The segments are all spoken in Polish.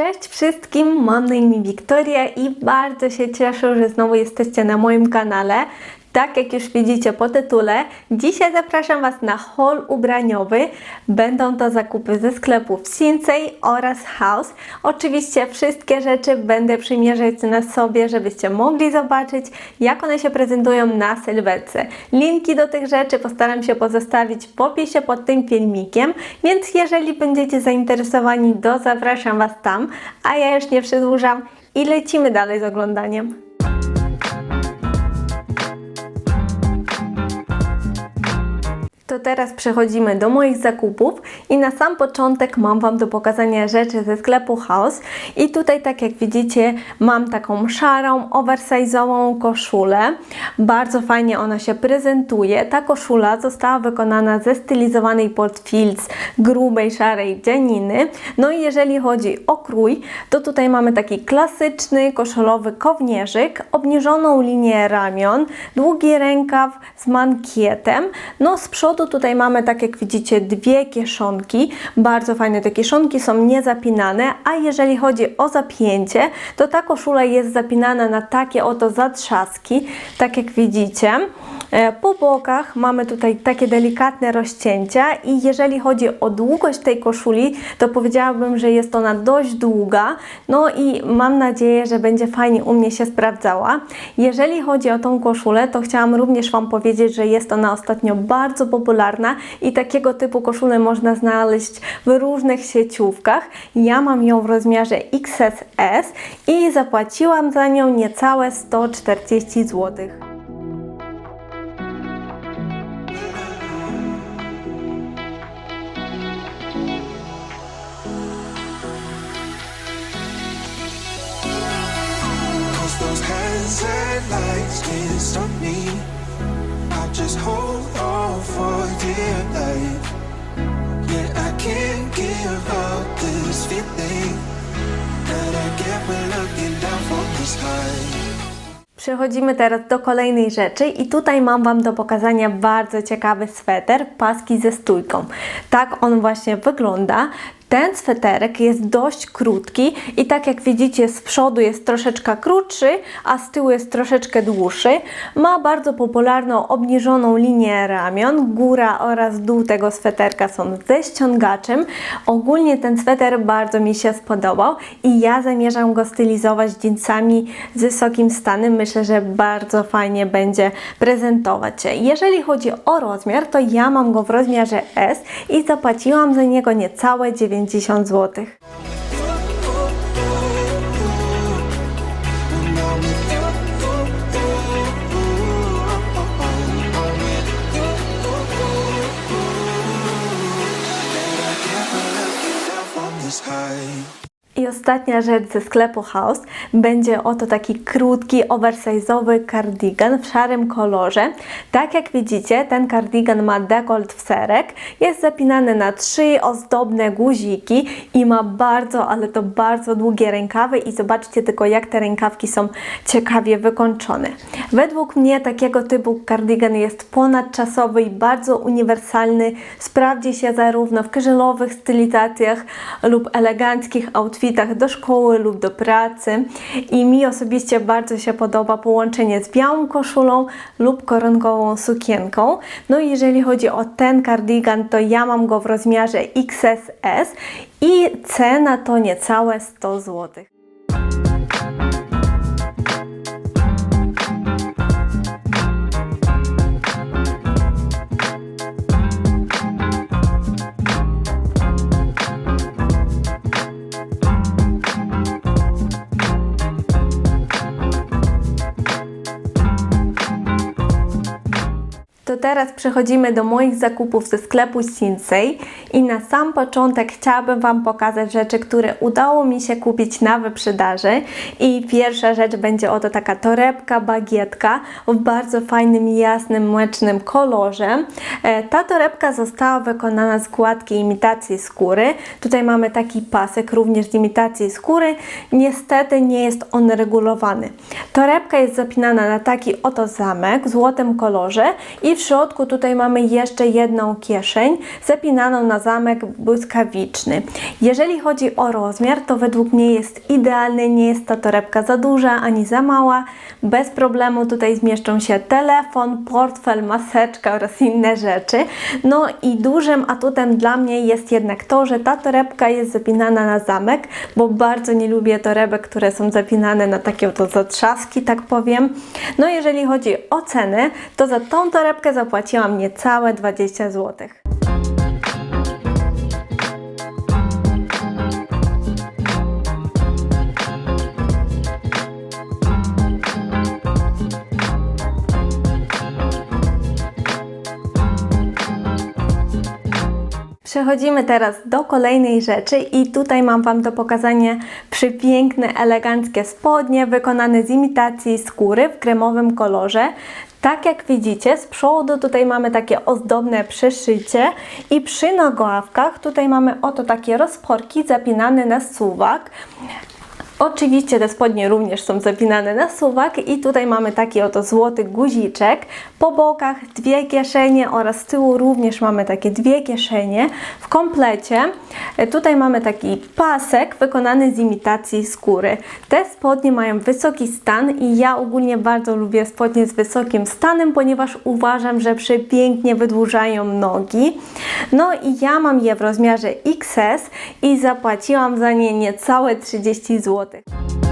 Cześć wszystkim, mam na imię Wiktoria i bardzo się cieszę, że znowu jesteście na moim kanale. Tak jak już widzicie po tytule, dzisiaj zapraszam Was na haul ubraniowy. Będą to zakupy ze sklepów Sinsei oraz House. Oczywiście wszystkie rzeczy będę przymierzać na sobie, żebyście mogli zobaczyć, jak one się prezentują na sylwetce. Linki do tych rzeczy postaram się pozostawić w opisie pod tym filmikiem, więc jeżeli będziecie zainteresowani, to zapraszam Was tam, a ja już nie przedłużam i lecimy dalej z oglądaniem. To teraz przechodzimy do moich zakupów i na sam początek mam Wam do pokazania rzeczy ze sklepu House i tutaj tak jak widzicie mam taką szarą, oversize'ową koszulę. Bardzo fajnie ona się prezentuje. Ta koszula została wykonana ze stylizowanej pod filc grubej, szarej dzianiny. No i jeżeli chodzi o krój, to tutaj mamy taki klasyczny koszulowy kownierzyk, obniżoną linię ramion, długi rękaw z mankietem. No z przodu tutaj mamy, tak jak widzicie, dwie kieszonki. Bardzo fajne te kieszonki, są niezapinane, a jeżeli chodzi o zapięcie, to ta koszula jest zapinana na takie oto zatrzaski, tak jak widzicie. E, Po bokach mamy tutaj takie delikatne rozcięcia i jeżeli chodzi o długość tej koszuli, to powiedziałabym, że jest ona dość długa. No i mam nadzieję, że będzie fajnie u mnie się sprawdzała. Jeżeli chodzi o tą koszulę, to chciałam również Wam powiedzieć, że jest ona ostatnio bardzo popularna i takiego typu koszulę można znaleźć w różnych sieciówkach. Ja mam ją w rozmiarze XS i zapłaciłam za nią niecałe 140 zł. Lights can't stop me. I'll just hold on for dear life. Yeah, I can't give up this feeling that I get when looking down from the sky. Przechodzimy teraz do kolejnej rzeczy i tutaj mam Wam do pokazania bardzo ciekawy sweter, paski ze stójką. Tak on właśnie wygląda. Ten sweterek jest dość krótki i tak jak widzicie z przodu jest troszeczkę krótszy, a z tyłu jest troszeczkę dłuższy. Ma bardzo popularną obniżoną linię ramion. Góra oraz dół tego sweterka są ze ściągaczem. Ogólnie ten sweter bardzo mi się spodobał i ja zamierzam go stylizować jeansami z wysokim stanem. Myślę, że bardzo fajnie będzie prezentować się. Jeżeli chodzi o rozmiar, to ja mam go w rozmiarze S i zapłaciłam za niego niecałe 90 zł. When ostatnia rzecz ze sklepu House będzie oto taki krótki, oversize'owy kardigan w szarym kolorze. Tak jak widzicie, ten kardigan ma dekolt w serek, jest zapinany na trzy ozdobne guziki i ma bardzo, ale to bardzo długie rękawy i zobaczcie tylko jak te rękawki są ciekawie wykończone. Według mnie takiego typu kardigan jest ponadczasowy i bardzo uniwersalny. Sprawdzi się zarówno w casualowych stylizacjach lub eleganckich outfitach do szkoły lub do pracy i mi osobiście bardzo się podoba połączenie z białą koszulą lub koronkową sukienką. No i jeżeli chodzi o ten kardigan, to ja mam go w rozmiarze XS i cena to niecałe 100 zł. Teraz przechodzimy do moich zakupów ze sklepu Sinsei i na sam początek chciałabym Wam pokazać rzeczy, które udało mi się kupić na wyprzedaży i pierwsza rzecz będzie oto taka torebka, bagietka w bardzo fajnym, jasnym, mlecznym kolorze. E, Ta torebka została wykonana z gładkiej imitacji skóry. Tutaj mamy taki pasek również z imitacji skóry. Niestety nie jest on regulowany. Torebka jest zapinana na taki oto zamek w złotym kolorze i w środku tutaj mamy jeszcze jedną kieszeń zapinaną na zamek błyskawiczny. Jeżeli chodzi o rozmiar, to według mnie jest idealny, nie jest ta torebka za duża ani za mała. Bez problemu tutaj zmieszczą się telefon, portfel, maseczka oraz inne rzeczy. No i dużym atutem dla mnie jest jednak to, że ta torebka jest zapinana na zamek, bo bardzo nie lubię torebek, które są zapinane na takie oto zatrzaski, tak powiem. No jeżeli chodzi o ceny, to za tą torebkę zapłaciłam niecałe 20 zł. Przechodzimy teraz do kolejnej rzeczy i tutaj mam Wam do pokazania przepiękne, eleganckie spodnie wykonane z imitacji skóry w kremowym kolorze. Tak jak widzicie, z przodu tutaj mamy takie ozdobne przeszycie i przy nogawkach tutaj mamy oto takie rozporki zapinane na suwak. Oczywiście te spodnie również są zapinane na suwak i tutaj mamy taki oto złoty guziczek. Po bokach dwie kieszenie oraz z tyłu również mamy takie dwie kieszenie w komplecie. E, Tutaj mamy taki pasek wykonany z imitacji skóry. Te spodnie mają wysoki stan i ja ogólnie bardzo lubię spodnie z wysokim stanem, ponieważ uważam, że przepięknie wydłużają nogi. No i ja mam je w rozmiarze XS i zapłaciłam za nie niecałe 30 zł. роботи.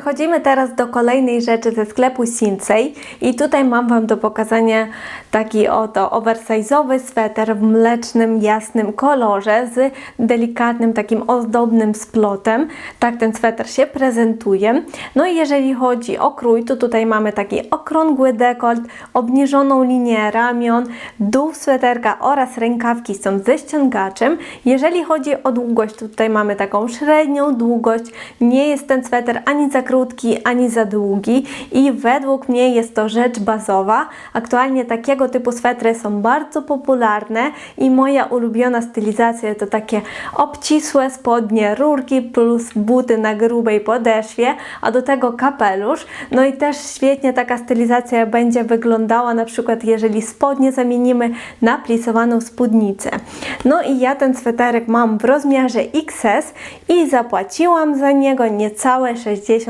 Przechodzimy teraz do kolejnej rzeczy ze sklepu Sinsei i tutaj mam Wam do pokazania taki oto oversize'owy sweter w mlecznym, jasnym kolorze z delikatnym takim ozdobnym splotem. Tak ten sweter się prezentuje. No i jeżeli chodzi o krój, to tutaj mamy taki okrągły dekolt, obniżoną linię ramion, dół sweterka oraz rękawki są ze ściągaczem. Jeżeli chodzi o długość, tutaj mamy taką średnią długość. Nie jest ten sweter ani za krótki, ani za długi i według mnie jest to rzecz bazowa. Aktualnie takiego typu swetry są bardzo popularne i moja ulubiona stylizacja to takie obcisłe spodnie, rurki plus buty na grubej podeszwie, a do tego kapelusz. No i też świetnie taka stylizacja będzie wyglądała na przykład jeżeli spodnie zamienimy na plisowaną spódnicę. No i ja ten sweterek mam w rozmiarze XS i zapłaciłam za niego niecałe 60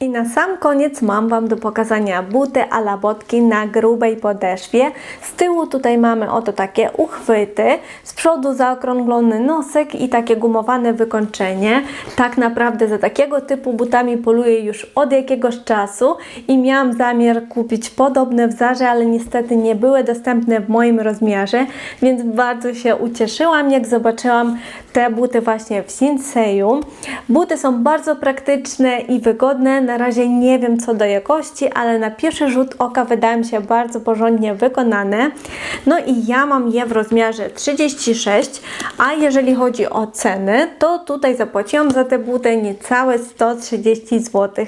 I na sam koniec mam Wam do pokazania buty ala botki na grubej podeszwie. Z tyłu tutaj mamy oto takie uchwyty, z przodu zaokrąglony nosek i takie gumowane wykończenie. Tak naprawdę za takiego typu butami poluję już od jakiegoś czasu i miałam zamiar kupić podobne w Zarze, ale niestety nie były dostępne w moim rozmiarze, więc bardzo się ucieszyłam, jak zobaczyłam te buty właśnie w Sinseju. Buty są bardzo praktyczne i wygodne. Na razie nie wiem co do jakości, ale na pierwszy rzut oka wydają się bardzo porządnie wykonane. No i ja mam je w rozmiarze 36, a jeżeli chodzi o ceny, to tutaj zapłaciłam za te buty niecałe 130 zł.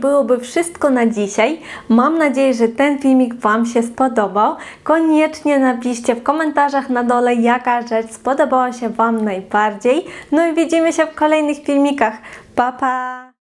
Byłoby wszystko na dzisiaj. Mam nadzieję, że ten filmik Wam się spodobał. Koniecznie napiszcie w komentarzach na dole, jaka rzecz spodobała się Wam najbardziej. No i widzimy się w kolejnych filmikach. Pa, pa!